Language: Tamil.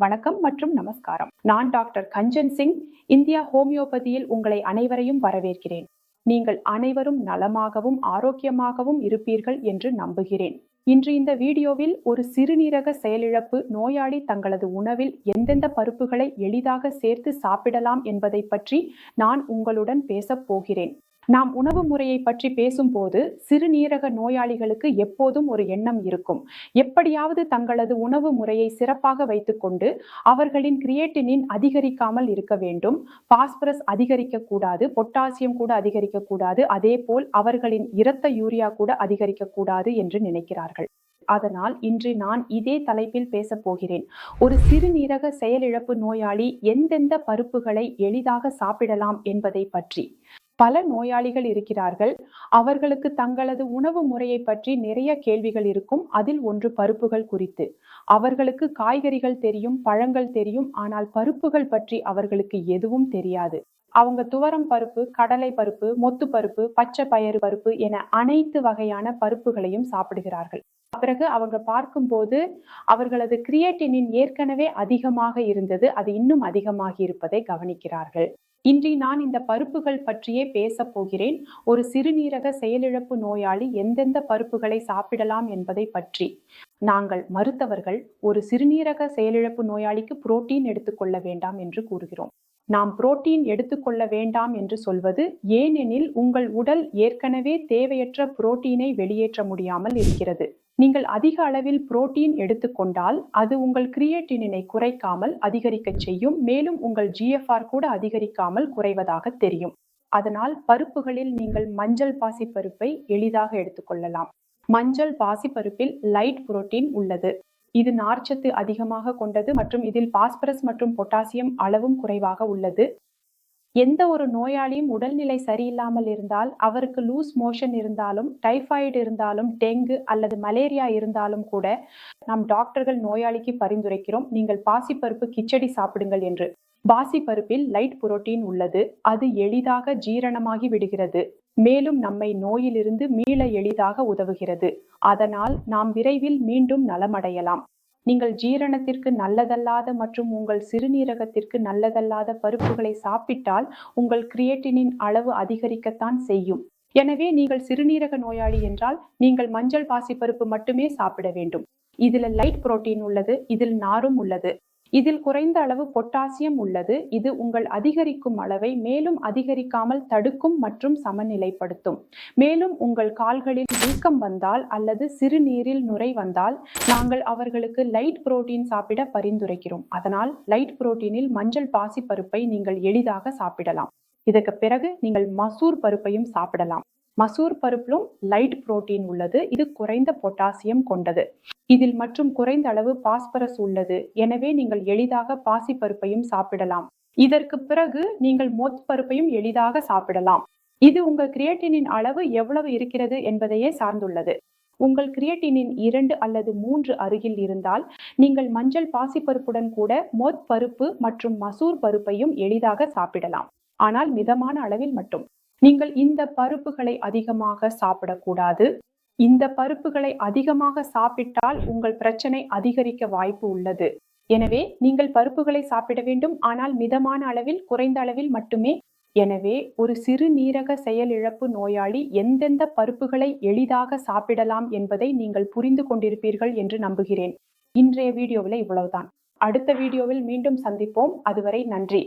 வணக்கம் மற்றும் நமஸ்காரம். நான் டாக்டர் கஞ்சன் சிங் இந்தியா ஹோமியோபதியில் உங்களை அனைவரையும் வரவேற்கிறேன். நீங்கள் அனைவரும் நலமாகவும் ஆரோக்கியமாகவும் இருப்பீர்கள் என்று நம்புகிறேன். இன்று இந்த வீடியோவில் ஒரு சிறுநீரக செயலிழப்பு நோயாளி தங்களது உணவில் எந்தெந்த பருப்புகளை எளிதாக சேர்த்து சாப்பிடலாம் என்பதை பற்றி நான் உங்களுடன் பேசப் போகிறேன். நாம் உணவு முறையை பற்றி பேசும்போது சிறுநீரக நோயாளிகளுக்கு எப்போதும் ஒரு எண்ணம் இருக்கும். எப்படியாவது தங்களது உணவு முறையை சிறப்பாக வைத்துக்கொண்டு அவர்களின் கிரியேட்டினின் அதிகரிக்காமல் இருக்க வேண்டும். பாஸ்பரஸ் அதிகரிக்க கூடாது பொட்டாசியம் கூட அதிகரிக்க கூடாது அதே போல் அவர்களின் இரத்த யூரியா கூட அதிகரிக்க கூடாது என்று நினைக்கிறார்கள். அதனால் இன்று நான் இதே தலைப்பில் பேசப் போகிறேன். ஒரு சிறுநீரக செயலிழப்பு நோயாளி எந்தெந்த பருப்புகளை எளிதாக சாப்பிடலாம் என்பதை பற்றி. பல நோயாளிகள் இருக்கிறார்கள். அவர்களுக்கு தங்களது உணவு முறையை பற்றி நிறைய கேள்விகள் இருக்கும். அதில் ஒன்று பருப்புகள் குறித்து. அவர்களுக்கு காய்கறிகள் தெரியும் பழங்கள் தெரியும். ஆனால் பருப்புகள் பற்றி அவர்களுக்கு எதுவும் தெரியாது. அவங்க துவரம் பருப்பு கடலை பருப்பு மொத்து பருப்பு பச்சை பயறு பருப்பு என அனைத்து வகையான பருப்புகளையும் சாப்பிடுகிறார்கள். பிறகு அவங்க பார்க்கும்போது அவர்களது கிரியேட்டினின் ஏற்கனவே அதிகமாக இருந்தது. அது இன்னும் அதிகமாகி இருப்பதை கவனிக்கிறார்கள். இன்றி நான் இந்த பருப்புகள் பற்றியே பேசப் போகிறேன். ஒரு சிறுநீரக செயலிழப்பு நோயாளி எந்தெந்த பருப்புகளை சாப்பிடலாம் என்பதை பற்றி. நாங்கள் மருத்துவர்கள் ஒரு சிறுநீரக செயலிழப்பு நோயாளிக்கு புரோட்டீன் எடுத்துக்கொள்ள வேண்டாம் என்று கூறுகிறோம். நாம் புரோட்டீன் எடுத்துக்கொள்ள வேண்டாம் என்று சொல்வது ஏனெனில் உங்கள் உடல் ஏற்கனவே தேவையற்ற புரோட்டீனை வெளியேற்ற முடியாமல் இருக்கிறது. நீங்கள் அதிக அளவில் புரோட்டீன் எடுத்துக்கொண்டால் அது உங்கள் கிரியேட்டினை குறைக்காமல் அதிகரிக்க செய்யும். மேலும் உங்கள் ஜிஎஃப்ஆர் கூட அதிகரிக்காமல் குறைவதாக தெரியும். அதனால் பருப்புகளில் நீங்கள் மஞ்சள் பாசி பருப்பை எளிதாக எடுத்துக்கொள்ளலாம் மஞ்சள் பாசி பருப்பில் லைட் புரோட்டீன் உள்ளது. இது நார்ச்சத்து அதிகமாக கொண்டது மற்றும் இதில் பாஸ்பரஸ் மற்றும் பொட்டாசியம் அளவும் குறைவாக உள்ளது. எந்த ஒரு நோயாளியும் உடல்நிலை சரியில்லாமல் இருந்தால் அவருக்கு லூஸ் மோஷன் இருந்தாலும் டைஃபாய்டு இருந்தாலும் டெங்கு அல்லது மலேரியா இருந்தாலும் கூட நம் டாக்டர்கள் நோயாளிக்கு பரிந்துரைக்கிறோம். நீங்கள் பாசிப்பருப்பு கிச்சடி சாப்பிடுங்கள் என்று. பாசிப்பருப்பில் லைட் புரோட்டீன் உள்ளது. அது எளிதாக ஜீரணமாகி விடுகிறது. மேலும் நம்மை நோயிலிருந்து மீள எளிதாக உதவுகிறது. அதனால் நாம் விரைவில் மீண்டும் நலமடையலாம். நீங்கள் ஜீரணத்திற்கு நல்லதல்லாத மற்றும் உங்கள் சிறுநீரகத்திற்கு நல்லதல்லாத பருப்புகளை சாப்பிட்டால் உங்கள் கிரியேட்டினின் அளவு அதிகரிக்கத்தான் செய்யும். எனவே நீங்கள் சிறுநீரக நோயாளி என்றால் நீங்கள் மஞ்சள் பாசிப்பருப்பு மட்டுமே சாப்பிட வேண்டும். இதில் லைட் புரோட்டீன் உள்ளது இதில் நாரும் உள்ளது. இதில் குறைந்த அளவு பொட்டாசியம் உள்ளது. இது உங்கள் அதிகரிக்கும் அளவை மேலும் அதிகரிக்காமல் தடுக்கும் மற்றும் சமநிலைப்படுத்தும். மேலும் உங்கள் கால்களில் வீக்கம் வந்தால் அல்லது சிறுநீரில் நுரை வந்தால் நாங்கள் அவர்களுக்கு லைட் புரோட்டீன் சாப்பிட பரிந்துரைக்கிறோம். அதனால் லைட் புரோட்டீனில் மஞ்சள் பாசி பருப்பை நீங்கள் எளிதாக சாப்பிடலாம். இதற்கு பிறகு நீங்கள் மசூர் பருப்பையும் சாப்பிடலாம். மசூர் பருப்பிலும் லைட் புரோட்டீன் உள்ளது. இது குறைந்த பொட்டாசியம் கொண்டது. இதில் மற்றும் குறைந்த அளவு பாஸ்பரஸ் உள்ளது. எனவே நீங்கள் எளிதாக பாசி பருப்பையும் சாப்பிடலாம். இதற்கு பிறகு நீங்கள் மொத் பருப்பையும் எளிதாக சாப்பிடலாம். இது உங்கள் கிரியேட்டினின் அளவு எவ்வளவு இருக்கிறது என்பதையே சார்ந்துள்ளது. உங்கள் கிரியேட்டினின் இரண்டு அல்லது மூன்று அருகில் இருந்தால் நீங்கள் மஞ்சள் பாசிப்பருப்புடன் கூட மொத் பருப்பு மற்றும் மசூர் பருப்பையும் எளிதாக சாப்பிடலாம். ஆனால் மிதமான அளவில் மட்டும். நீங்கள் இந்த பருப்புகளை அதிகமாக சாப்பிடக்கூடாது. இந்த பருப்புகளை அதிகமாக சாப்பிட்டால் உங்கள் பிரச்சனை அதிகரிக்க வாய்ப்பு உள்ளது. எனவே நீங்கள் பருப்புகளை சாப்பிட வேண்டும். ஆனால் மிதமான அளவில் குறைந்த அளவில் மட்டுமே. எனவே ஒரு சிறுநீரக செயலிழப்பு நோயாளி எந்தெந்த பருப்புகளை எளிதாக சாப்பிடலாம் என்பதை நீங்கள் புரிந்து கொண்டிருப்பீர்கள் என்று நம்புகிறேன். இன்றைய வீடியோவில் இவ்வளவுதான். அடுத்த வீடியோவில் மீண்டும் சந்திப்போம். அதுவரை நன்றி.